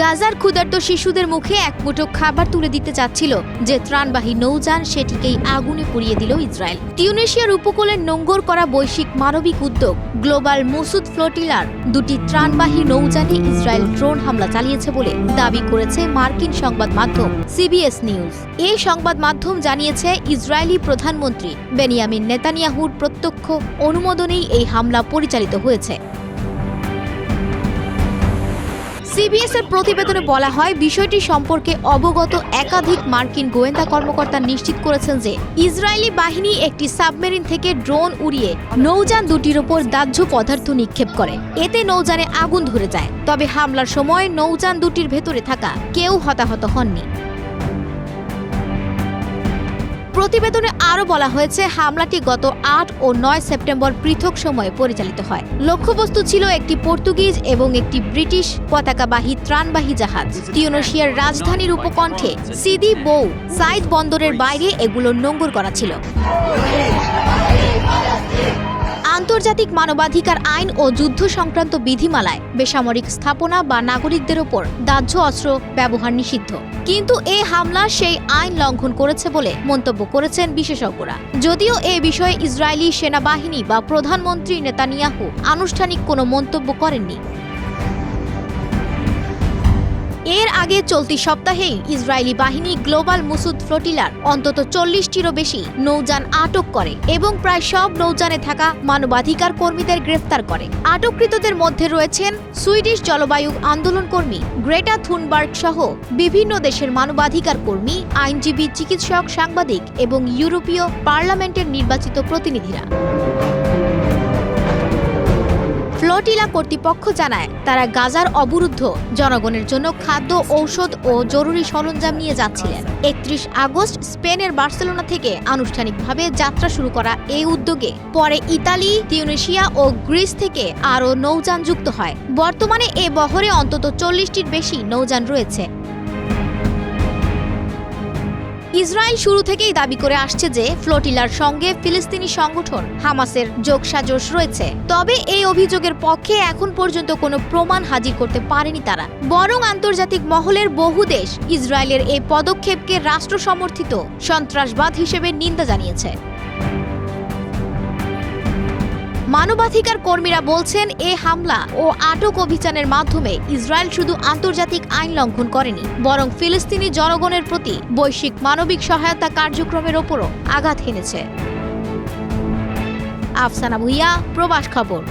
গাজার ক্ষুধার্ত শিশুদের মুখে এক মুঠো খাবার তুলে দিতে চাচ্ছিল যে ত্রাণবাহী নৌযান সেটিকেই আগুনে পুড়িয়ে দিল ইসরায়েল। টিউনেশিয়ার উপকূলের নোঙ্গর করা বৈশ্বিক মানবিক উদ্যোগ গ্লোবাল মুসুদ ফ্লোটিলার দুটি ত্রাণবাহী নৌযানে ইসরায়েল ড্রোন হামলা চালিয়েছে বলে দাবি করেছে মার্কিন সংবাদ মাধ্যম সিবিএস নিউজ। এই সংবাদ মাধ্যম জানিয়েছে, ইসরায়েলি প্রধানমন্ত্রী বেনিয়ামিন নেতানিয়াহুর প্রত্যক্ষ অনুমোদনেই এই হামলা পরিচালিত হয়েছে। সিবিএস এর প্রতিবেদনে বলা হয়, বিষয়টি সম্পর্কে অবগত একাধিক মার্কিন গোয়েন্দা কর্মকর্তা নিশ্চিত করেছেন যে ইসরায়েলি বাহিনী একটি সাবমেরিন থেকে ড্রোন উড়িয়ে নৌযান দুটির ওপর দাহ্য পদার্থ নিক্ষেপ করে। এতে নৌযানে আগুন ধরে যায়। তবে হামলার সময় নৌযান দুটির ভেতরে থাকা কেউ হতাহত হননি। প্রতিবেদনে আরও বলা হয়েছে, হামলাটি গত আট ও নয় সেপ্টেম্বর পৃথক সময়ে পরিচালিত হয়। লক্ষ্যবস্তু ছিল একটি পর্তুগিজ এবং একটি ব্রিটিশ পতাকাবাহী ত্রাণবাহী জাহাজ। টিউনেশিয়ার রাজধানীর উপকণ্ঠে সিদি বৌ সাইদ বন্দরের বাইরে এগুলো নোঙ্গর করা ছিল। আন্তর্জাতিক মানবাধিকার আইন ও যুদ্ধ সংক্রান্ত বিধিমালায় বেসামরিক স্থাপনা বা নাগরিকদের ওপর দাহ্য অস্ত্র ব্যবহার নিষিদ্ধ। কিন্তু এ হামলা সেই আইন লঙ্ঘন করেছে বলে মন্তব্য করেছেন বিশেষজ্ঞরা। যদিও এ বিষয়ে ইসরায়েলি সেনাবাহিনী বা প্রধানমন্ত্রী নেতানিয়াহু আনুষ্ঠানিক কোনো মন্তব্য করেননি। এর আগে চলতি সপ্তাহেই ইসরায়েলি বাহিনী গ্লোবাল মুসুদ ফ্লোটিলার, অন্তত চল্লিশটিরও বেশি নৌযান আটক করে এবং প্রায় সব নৌযানে থাকা মানবাধিকার কর্মীদের গ্রেফতার করে। আটককৃতদের মধ্যে রয়েছেন সুইডিশ জলবায়ু আন্দোলন কর্মী গ্রেটা থুনবার্গ সহ বিভিন্ন দেশের মানবাধিকার কর্মী, আইনজীবী, চিকিৎসক, সাংবাদিক এবং ইউরোপীয় পার্লামেন্টের নির্বাচিত প্রতিনিধিরা। ফ্লোটিলা কর্তৃপক্ষ জানায়, তারা গাজার অবরুদ্ধ। জনগণের জন্য খাদ্য, ঔষধ ও জরুরি সরঞ্জাম নিয়ে যাচ্ছিলেন। একত্রিশ আগস্ট স্পেনের বার্সেলোনা থেকে আনুষ্ঠানিকভাবে যাত্রা শুরু করা এই উদ্যোগে, পরে ইতালি তিউনেশিয়া ও গ্রিস থেকে আরও নৌযান যুক্ত হয়। বর্তমানে এ বহরে অন্তত চল্লিশটির বেশি নৌযান রয়েছে। ইসরায়েল শুরু থেকেই দাবি করে আসছে যে ফ্লোটিলার সঙ্গে ফিলিস্তিনি সংগঠন হামাসের যোগসাজশ রয়েছে। তবে এই অভিযোগের পক্ষে এখন পর্যন্ত কোনো প্রমাণ হাজির করতে পারেনি তারা। বরং আন্তর্জাতিক মহলের বহু দেশ ইসরায়েলের এই পদক্ষেপকে রাষ্ট্র সমর্থিত সন্ত্রাসবাদ হিসেবে নিন্দা জানিয়েছে। মানবাধিকার কর্মীরা বলছেন এ হামলা ও আটক অভিযানের মাধ্যমে ইসরায়েল শুধু আন্তর্জাতিক আইন লঙ্ঘন করেনি, বরং ফিলিস্তিনি জনগণের প্রতি বৈশ্বিক মানবিক সহায়তা কার্যক্রমের ওপরও আঘাত হেনেছে। আফসানা ভুইয়া প্রবাস খবর।